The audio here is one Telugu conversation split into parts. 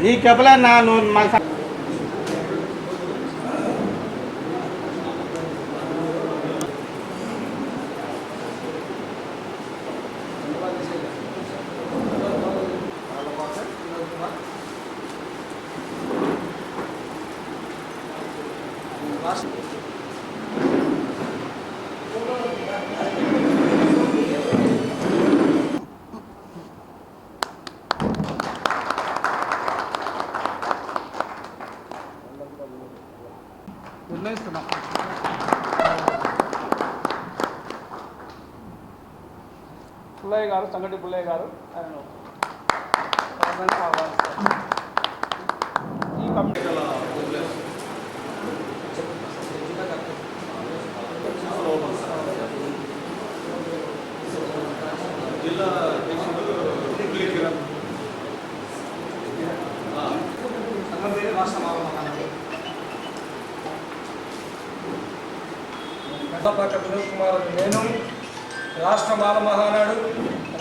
నీ చెప్పలే నా నువ్వు మాకు స- పుల్లయ్య గారు సంగటి పుల్లయ్య గారు. ఆయన ఈ పార్లమెంట్ ఆహ్వానిస్తారు. ఈ కమిటీ పాక వినోద్ కుమార్ నేను రాష్ట్ర బాల మహానాడు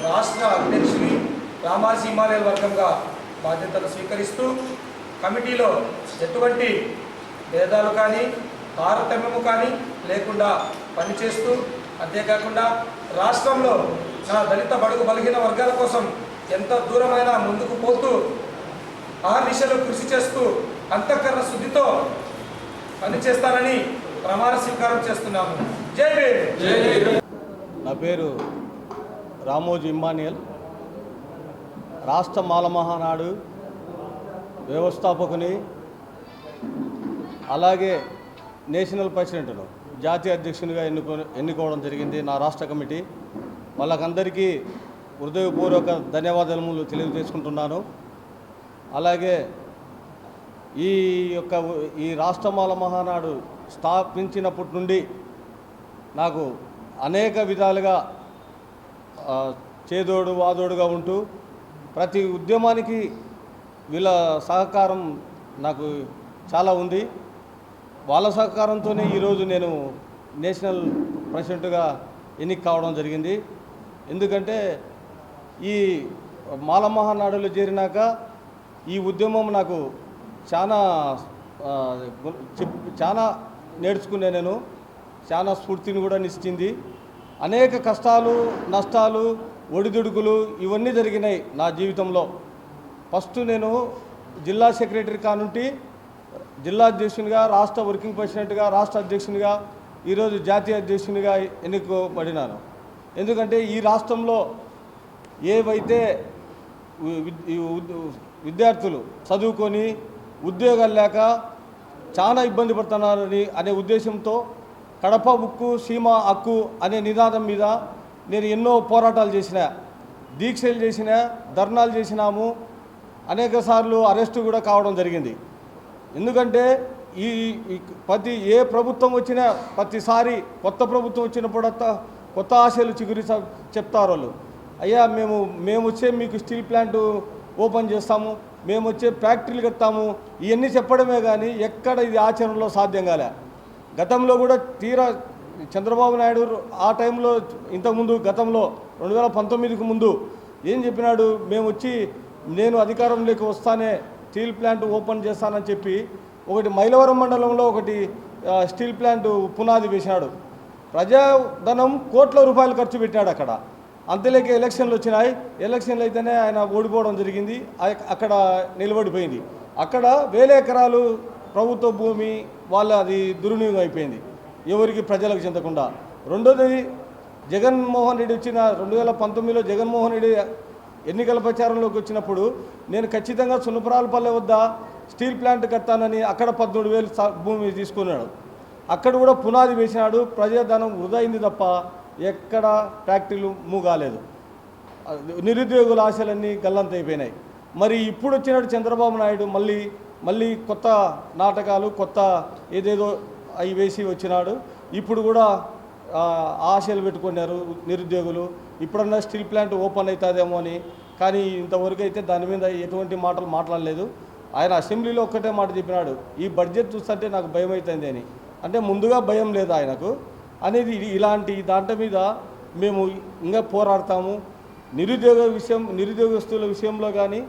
రాష్ట్ర అధ్యక్షుని రామాజీ హిమాలయ వర్గంగా బాధ్యతలు స్వీకరిస్తూ కమిటీలో ఎటువంటి భేదాలు కానీ తారతమ్యము కానీ లేకుండా పనిచేస్తూ అంతేకాకుండా రాష్ట్రంలో నా దళిత బడుగు బలహీన వర్గాల కోసం ఎంత దూరమైన ముందుకు పోతూ ఆ దిశలో కృషి చేస్తూ అంతఃకరణ శుద్ధితో పనిచేస్తానని ప్రమాణ స్వీకారం చేస్తున్నాము. జై నా పేరు రామోజీ ఇమ్మానియల్ రాష్ట్ర మాలమహానాడు వ్యవస్థాపకుని అలాగే నేషనల్ ప్రెసిడెంట్ను జాతీయ అధ్యక్షునిగా ఎన్నుకో ఎన్నుకోవడం జరిగింది నా రాష్ట్ర కమిటీ. వాళ్ళకందరికీ హృదయపూర్వక ధన్యవాదాలు తెలియజేసుకుంటున్నాను. అలాగే ఈ యొక్క ఈ రాష్ట్రమాల మహానాడు స్థాపించినప్పటి నుండి నాకు అనేక విధాలుగా చేదోడు వాదోడుగా ఉంటూ ప్రతి ఉద్యమానికి వీళ్ళ సహకారం నాకు చాలా ఉంది. వాళ్ళ సహకారంతోనే ఈరోజు నేను నేషనల్ ప్రెసిడెంట్గా ఎన్నిక కావడం జరిగింది. ఎందుకంటే ఈ మాలమహానాడులో చేరినాక ఈ ఉద్యమం నాకు చాలా చాలా నేర్చుకునే నేను. చాలా స్ఫూర్తిని కూడా నిచ్చింది. అనేక కష్టాలు నష్టాలు ఒడిదుడుకులు ఇవన్నీ జరిగినాయి నా జీవితంలో. ఫస్ట్ నేను జిల్లా సెక్రటరీ కానుంటి. జిల్లా అధ్యక్షునిగా రాష్ట్ర వర్కింగ్ ప్రెసిడెంట్గా రాష్ట్ర అధ్యక్షునిగా ఈరోజు జాతీయ అధ్యక్షునిగా ఎన్నుకోబడినాను. ఎందుకంటే ఈ రాష్ట్రంలో ఏవైతే విద్యార్థులు చదువుకొని ఉద్యోగాలు లేక చాలా ఇబ్బంది పడుతున్నారని అనే ఉద్దేశంతో కడప ఉక్కు సీమ హక్కు అనే నినాదం మీద నేను ఎన్నో పోరాటాలు చేసిన దీక్షలు చేసిన ధర్నాలు చేసినాము. అనేక సార్లు అరెస్టు కూడా కావడం జరిగింది. ఎందుకంటే ఈ ప్రతి ఏ ప్రభుత్వం వచ్చినా ప్రతిసారి కొత్త ప్రభుత్వం వచ్చినప్పుడు కొత్త ఆశలు చిగురి చెప్తారు వాళ్ళు అయ్యా మేము మేము వచ్చే మీకు స్టీల్ ప్లాంటు ఓపెన్ చేస్తాము మేము వచ్చే ఫ్యాక్టరీలు కడతాము ఇవన్నీ చెప్పడమే కానీ ఎక్కడ ఇది ఆచరణలో సాధ్యం కాలే. గతంలో కూడా తీరా చంద్రబాబు నాయుడు ఆ టైంలో ఇంతకుముందు గతంలో రెండు వేల పంతొమ్మిదికి ముందు ఏం చెప్పినాడు మేము వచ్చి నేను అధికారంలోకి వస్తానే స్టీల్ ప్లాంట్ ఓపెన్ చేస్తానని చెప్పి ఒకటి మైలవరం మండలంలో ఒకటి స్టీల్ ప్లాంట్ పునాది వేసినాడు. ప్రజాధనం కోట్ల రూపాయలు ఖర్చు పెట్టాడు అక్కడ. అంతలేక ఎలక్షన్లు వచ్చినాయి. ఎలక్షన్లు అయితేనే ఆయన ఓడిపోవడం జరిగింది. అక్కడ నిలబడిపోయింది. అక్కడ వేల ఎకరాలు ప్రభుత్వ భూమి వాళ్ళ అది దుర్వినియోగం అయిపోయింది. ఎవరికి? ప్రజలకు చెందకుండా. రెండోది జగన్మోహన్ రెడ్డి వచ్చిన రెండు వేల పంతొమ్మిదిలో జగన్మోహన్ రెడ్డి ఎన్నికల ప్రచారంలోకి వచ్చినప్పుడు నేను ఖచ్చితంగా సున్నపురాలపల్లె వద్ద స్టీల్ ప్లాంట్ కట్టానని అక్కడ పద్మూడు వేలు భూమి తీసుకున్నాడు. అక్కడ కూడా పునాది వేసినాడు. ప్రజాధనం వృధా అయింది తప్ప ఎక్కడ ఫ్యాక్టరీలు మూగాలేదు. నిరుద్యోగుల ఆశలన్నీ గల్లంతైపోయినాయి. మరి ఇప్పుడు వచ్చినాడు చంద్రబాబు నాయుడు మళ్ళీ మళ్ళీ కొత్త నాటకాలు కొత్త ఏదేదో అవి వేసి వచ్చినాడు. ఇప్పుడు కూడా ఆశలు పెట్టుకున్నారు నిరుద్యోగులు. ఇప్పుడన్నా స్టీల్ ప్లాంట్ ఓపెన్ అవుతుందేమో అని. కానీ ఇంతవరకు అయితే దాని మీద ఎటువంటి మాటలు మాట్లాడలేదు. ఆయన అసెంబ్లీలో ఒక్కటే మాట చెప్పినాడు. ఈ బడ్జెట్ చూస్తుంటే నాకు భయం అవుతుంది అని. అంటే ముందుగా భయం లేదు ఆయనకు. అనేది ఇలాంటి దాంట్లో మీద మేము ఇంకా పోరాడతాము. నిరుద్యోగ విషయం నిరుద్యోగస్తుల విషయంలో కానీ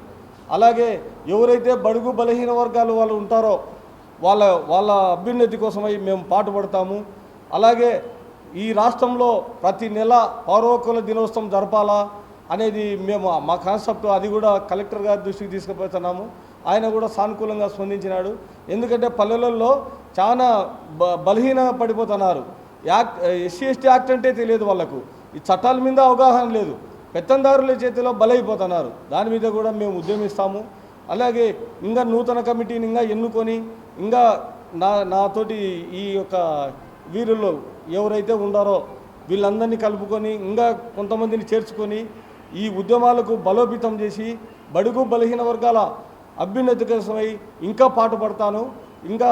అలాగే ఎవరైతే బడుగు బలహీన వర్గాలు వాళ్ళు ఉంటారో వాళ్ళ వాళ్ళ అభ్యున్నతి కోసమై మేము పాటుపడతాము. అలాగే ఈ రాష్ట్రంలో ప్రతి నెల పౌరవకుల దినోత్సవం జరపాలా అనేది మేము మా కాన్సెప్ట్ అది కూడా కలెక్టర్ గారి దృష్టికి తీసుకుపోతున్నాము. ఆయన కూడా సానుకూలంగా స్పందించినాడు. ఎందుకంటే పల్లెలలో చాలా బ బలహీన పడిపోతున్నారు. యాక్ట్ ఎస్సీ ఎస్టీ యాక్ట్ అంటే తెలియదు వాళ్ళకు. ఈ చట్టాల మీద అవగాహన లేదు. పెత్తందారుల చేతిలో బలైపోతున్నారు. దాని మీద కూడా మేము ఉద్యమిస్తాము. అలాగే ఇంకా నూతన కమిటీని ఇంకా ఎన్నుకొని ఇంకా నా నాతోటి ఈ యొక్క వీరుల్లో ఎవరైతే ఉండారో వీళ్ళందరినీ కలుపుకొని ఇంకా కొంతమందిని చేర్చుకొని ఈ ఉద్యమాలకు బలోపేతం చేసి బడుగు బలహీన వర్గాల అభ్యున్నతి కోసమై ఇంకా పాటుపడతాను. ఇంకా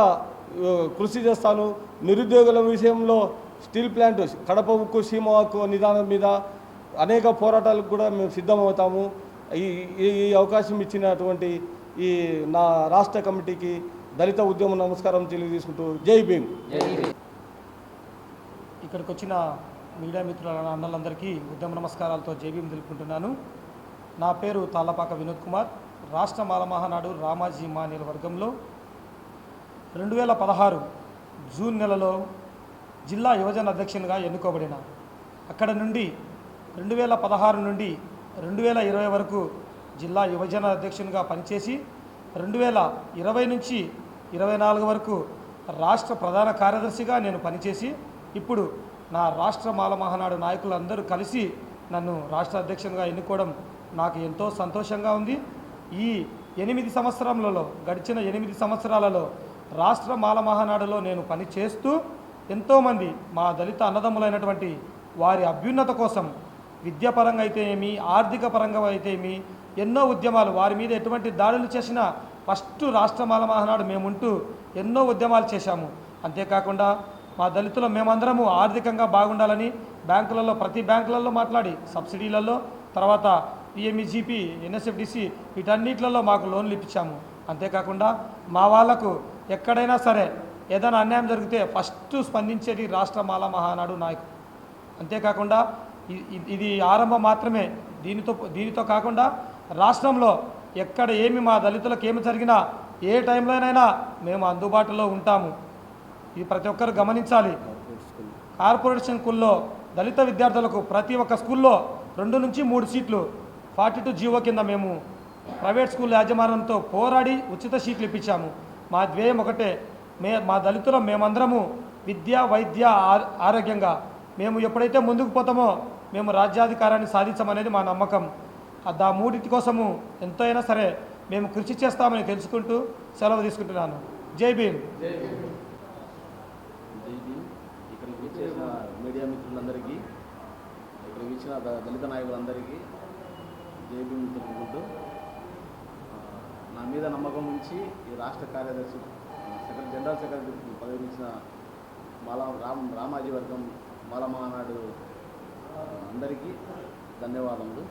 కృషి చేస్తాను. నిరుద్యోగుల విషయంలో స్టీల్ ప్లాంట్ కడప ఉక్కు సీమ హక్కు నిదానం మీద అనేక పోరాటాలకు కూడా మేము సిద్ధమవుతాము. ఈ ఈ- ఈ అవకాశం ఇచ్చినటువంటి ఈ నా రాష్ట్ర కమిటీకి దళిత ఉద్యమ నమస్కారం తెలియజేసుకుంటూ జై భీమ్. ఇక్కడికి వచ్చిన మీడియా మిత్రుల అన్నలందరికీ ఉద్యమ నమస్కారాలతో జేబీఎం తెలుపుకుంటున్నాను. నా పేరు తాళ్ళపాక వినోద్ కుమార్. రాష్ట్ర మాల మహానాడు రామాజీ మానేల వర్గంలో రెండు వేల పదహారు జూన్ నెలలో జిల్లా యువజన అధ్యక్షునిగా ఎన్నుకోబడిన అక్కడ నుండి రెండు వేల పదహారు నుండి రెండు వేల ఇరవై వరకు జిల్లా యువజన అధ్యక్షునిగా పనిచేసి రెండు వేల ఇరవై నుంచి ఇరవై నాలుగు వరకు రాష్ట్ర ప్రధాన కార్యదర్శిగా నేను పనిచేసి ఇప్పుడు నా రాష్ట్ర మాల మహానాడు నాయకులందరూ కలిసి నన్ను రాష్ట్ర అధ్యక్షునిగా ఎన్నుకోవడం నాకు ఎంతో సంతోషంగా ఉంది. ఈ ఎనిమిది సంవత్సరాలలో గడిచిన ఎనిమిది సంవత్సరాలలో రాష్ట్ర మాల మహానాడులో నేను పని చేస్తూ ఎంతోమంది మా దళిత అన్నదమ్ములైనటువంటి వారి అభ్యున్నత కోసం విద్యాపరంగా అయితే ఏమి ఆర్థిక పరంగా అయితే ఏమి ఎన్నో ఉద్యమాలు వారి మీద ఎటువంటి దాడులు చేసినా ఫస్ట్ రాష్ట్ర మాల మహానాడు మేముంటూ ఎన్నో ఉద్యమాలు చేశాము. అంతేకాకుండా మా దళితులు మేమందరము ఆర్థికంగా బాగుండాలని బ్యాంకులలో ప్రతి బ్యాంకులలో మాట్లాడి సబ్సిడీలలో తర్వాత పిఎంఈజీపీ ఎన్ఎస్ఎఫ్డిసి వీటన్నిటిలలో మాకు లోన్లు ఇప్పించాము. అంతేకాకుండా మా వాళ్ళకు ఎక్కడైనా సరే ఏదైనా అన్యాయం జరిగితే ఫస్ట్ స్పందించేది రాష్ట్ర మాల మహానాడు నాయకుడు. అంతేకాకుండా ఇది ఆరంభం మాత్రమే. దీనితో దీనితో కాకుండా రాష్ట్రంలో ఎక్కడ ఏమి మా దళితులకు ఏమి జరిగినా ఏ టైంలోనైనా మేము అందుబాటులో ఉంటాము. ఇది ప్రతి ఒక్కరు గమనించాలి. కార్పొరేషన్ స్కూల్లో దళిత విద్యార్థులకు ప్రతి ఒక్క స్కూల్లో రెండు నుంచి మూడు సీట్లు ఫార్టీ టూ జీవో కింద మేము ప్రైవేట్ స్కూల్ యాజమాన్యంతో పోరాడి ఉచిత సీట్లు ఇప్పించాము. మా ధ్యేయం ఒకటే. మే మా దళితులు మేమందరము విద్య వైద్య ఆరోగ్యంగా. మేము ఎప్పుడైతే ముందుకు పోతామో మేము రాజ్యాధికారాన్ని సాధించమనేది మా నమ్మకం. ఆ దా మూడింటి కోసము ఎంతో అయినా సరే మేము కృషి చేస్తామని తెలుసుకుంటూ సెలవు తీసుకుంటున్నాను. జై భీమ్. జైబీ ఇక్కడికి విచ్చేసిన మీడియా మిత్రులందరికీ ఇక్కడికి వచ్చిన దళిత నాయకులందరికీ జై తెలుపుకుంటూ నా మీద నమ్మకం ఉంచి ఈ రాష్ట్ర కార్యదర్శి సెక్రటరీ జనరల్ సెక్రటరీ పదవి ఇచ్చిన రామ్ రామాజీ వర్గం మాల మహానాడు అందరికీ ధన్యవాదములు.